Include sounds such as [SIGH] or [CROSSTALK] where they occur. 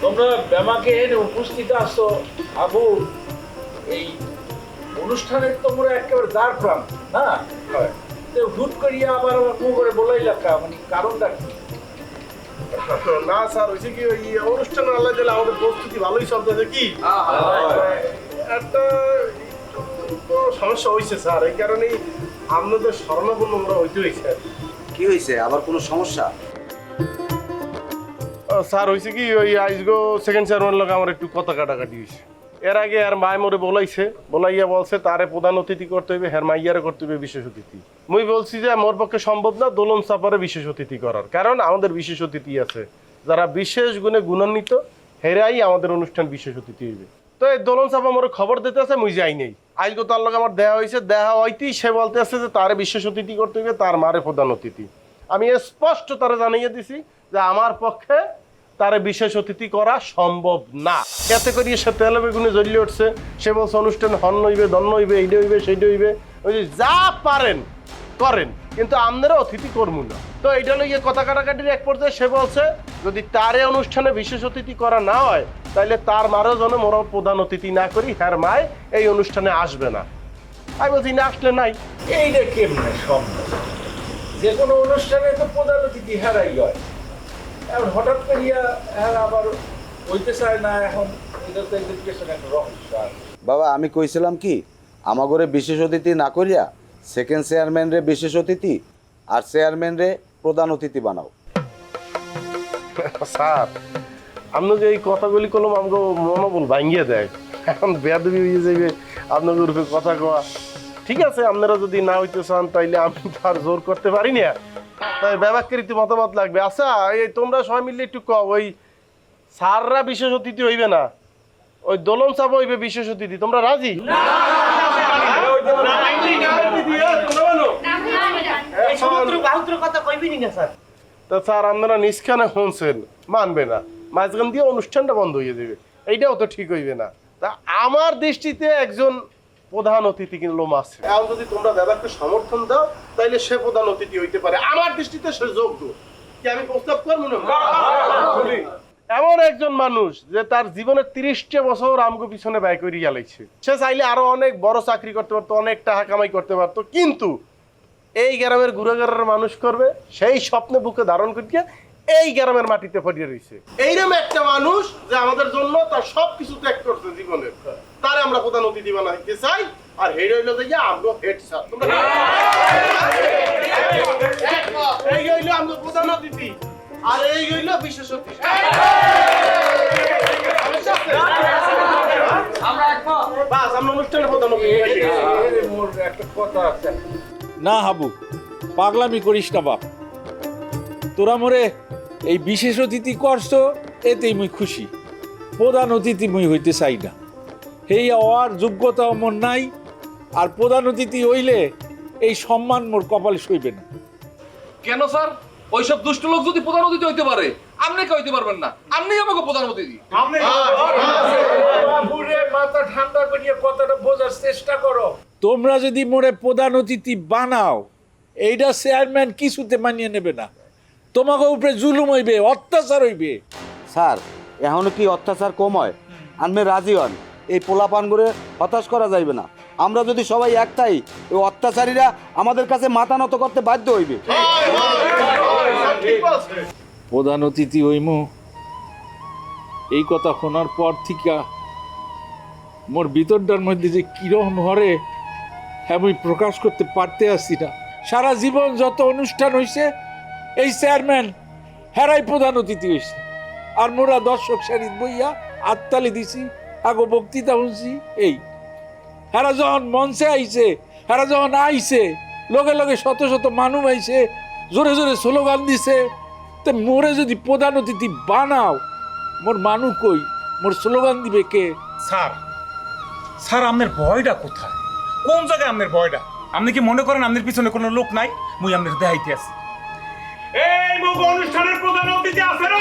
তোমরা ব্যামাকে এনে উপস্থিত আসো আবু এই অনুষ্ঠানের তোমরা একেবারে দ্বার প্রান্ত না? তো হুট করিয়া আবার আমার মুখ করে বলাই লাগা মানে কারণটা কি? না স্যার হয়েছে কি ওই অনুষ্ঠান আল্লাহ দিলে আমাদের প্রস্তুতি ভালোই চলতেছে কি একটা সমস্যা হয়েছে স্যার এই কারণেই আপনাদের স্মরণাপন্ন আমরা হইতে হয়েছে কি। হয়েছে আবার কোনো সমস্যা? স্যার হয়েছে কি, ওই আইসগো সেকেন্ড চেয়ারম্যান লোক আমার একটু কথা কাটাকাটি হয়েছে এর আগে আর মায় মোরে বলাইছে, বলাইয়া বলছে, তারে প্রধান অতিথি করতে হইবে, হের মাইয়ারে করতে হইবে বিশেষ অতিথি। মুই বলছি যে, মোর পক্ষে সম্ভব না দোলন সাপারে বিশেষ অতিথি করার, কারণ আমাদের বিশেষ অতিথি আছে। যারা বিশেষ গুণে গুণান্বিত, হেরাই আমাদের অনুষ্ঠান বিশেষ অতিথি হইবে। তো এই দোলন চাপা মোর খবর দিতে আছে মুই যাই নাই। আজকে তার লগে আমার দেহা হয়েছে দেহা হইতেই সে বলতে আছে যে, তারে বিশেষ অতিথি করতে হইবে, তার মারে প্রধান অতিথি। আমি স্পষ্ট তারা জানিয়ে দিছি যে, আমার পক্ষে তার বিশেষ অতিথি করা সম্ভব না। এতে করিয়ে সে তেলে বেগুনে জ্বলিয়ে উঠছে। সে বলছে, অনুষ্ঠান হন হইবে দন্ন হইবে এইটা হইবে সেইটা হইবে। ওই যে পারেন, করেন। কিন্তু আমাদেরও অতিথি করব না। তো এইটা লইয়ে কথা কাটাকাটির এক পর্যায়ে সে বলছে, যদি তারে অনুষ্ঠানে বিশেষ অতিথি করা না হয় তাহলে তার মারও যেন মোরা প্রধান অতিথি না করি, হ্যার মায় এই অনুষ্ঠানে আসবে না। আমি বলছি, না, আসলে নাই। এইটা কেমনে সম্ভব? যে কোনো অনুষ্ঠানে তো প্রধান অতিথি হেরাই হয়। এখন হঠাৎ করিয়া হ্যাঁ আবার হইতে চায় না এখন এটা তো এদের একটা রহস্য বাবা আমি কইছিলাম কি আমাগরে বিশেষ অতিথি না করিয়া সেকেন্ড চেয়ারম্যান রে বিশেষ অতিথি আর চেয়ারম্যান রে প্রধান অতিথি বানাও। [LAUGHS] স্যার আপনি যে এই কথাগুলি করলাম আমাকে মনোবল ভাঙ্গিয়ে দেয়। এখন বেয়াদবি হয়ে যাবে আপনাদের রূপে কথা কওয়া। ঠিক আছে আপনারা যদি না হইতে চান তাইলে আমি তো আর জোর করতে পারি না। তাই ব্যবহারকারীতে মতামত লাগবে আচ্ছা এই তোমরা সবাই মিলে একটু কও ওই স্যাররা বিশেষ অতিথি হইবে না ওই দোলন চাপ হইবে বিশেষ অতিথি তোমরা রাজি তা স্যার আপনারা নিষ্কানে শুনছেন মানবে না মাঝখান দিয়ে অনুষ্ঠানটা বন্ধ হয়ে যাবে এইটাও তো ঠিক হইবে না তা আমার দৃষ্টিতে একজন প্রধান অতিথি কিন্তু আছে। এখন যদি তোমরা দাদাকে সমর্থন দাও তাইলে সে প্রধান অতিথি হইতে পারে। আমার দৃষ্টিতে সে যোগ্য। কি আমি প্রস্তাব করব না? এমন একজন মানুষ যে তার জীবনের তিরিশটা বছর আমগো পিছনে ব্যয় করে গেলাইছে সে চাইলে আরও অনেক বড় চাকরি করতে পারতো অনেক টাকা কামাই করতে পারতো। কিন্তু এই গ্রামের গুড়াগারের মানুষ করবে সেই স্বপ্নে বুকে ধারণ করিয়ে এই গ্রামের মাটিতে পড়িয়ে রয়েছে এইরকম একটা মানুষ যে আমাদের জন্য তার সবকিছু ত্যাগ করছে জীবনের তারে আমরা প্রধান অতিথি বানাইতে চাই আর হেড হইল যে আমরা হেড স্যার। এই হইল আমগো প্রধান অতিথি আর এই হইল বিশেষ অতিথি বাস আমরা অনুষ্ঠানে প্রধান অতিথি হয়ে গেছি। এর মোর একটা কথা আছে না হাবু পাগলামি করিস না বাপ। তোরা মোরে এই বিশেষ অতিথি করছ এতেই মুই খুশি। প্রধান অতিথি মুই হইতে চাই না। এই হওয়ার যোগ্যতা মোর নাই আর প্রধান অতিথি হইলে এই সম্মান মোর কপালে সইবে না। কেন স্যার? ওইসব দুষ্ট লোক যদি প্রধান অতিথি হইতে পারে আপনি কে হইতে পারবেন না? আপনি আমাকে প্রধান অতিথি। মাথা ঠান্ডা করিয়া কথাটা বোঝার চেষ্টা করো। তোমরা যদি মোরে প্রধান অতিথি বানাও এইটা চেয়ারম্যান কিছুতে মানিয়ে নেবে না। তোমাকে উপরে জুলুম হইবে অত্যাচার হইবে। স্যার এখনও কি অত্যাচার কম হয়? আনমে রাজি হন। এই পোলাপান করে হতাশ করা যাইবে না। আমরা যদি সবাই একটাই ওই অত্যাচারীরা আমাদের কাছে মাথা নত করতে বাধ্য হইবে। প্রধান অতিথি হইমু এই কথা শোনার পর থেকে মোর ভিতরটার মধ্যে যে কিরম হরে হ্যাঁ আমি প্রকাশ করতে পারতে আসছি না। সারা জীবন যত অনুষ্ঠান হইছে এই চেয়ারম্যান হেরাই প্রধান অতিথি হইছে আর মোরা দর্শক সারিত বইয়া আত্মালি দিছি, আগো বক্তৃতা শুনছি, এই। হেরা যখন মঞ্চে আইছে, হেরা যখন আইছে, লগে লগে শত শত মানুষ আইছে, জোরে জোরে স্লোগান দিছে, তে মোরে যদি প্রধান অতিথি বানাও, মোর মানু কই? মোর স্লোগান দিবে কে? স্যার স্যার আপনার ভয়টা কোথায়? কোন জায়গায় আপনার ভয়টা আপনি কি মনে করেন আপনার পিছনে কোনো লোক নাই? মুই আপনার দেখাইতে আছি। অনুষ্ঠানের প্রধান অতিথি আছে না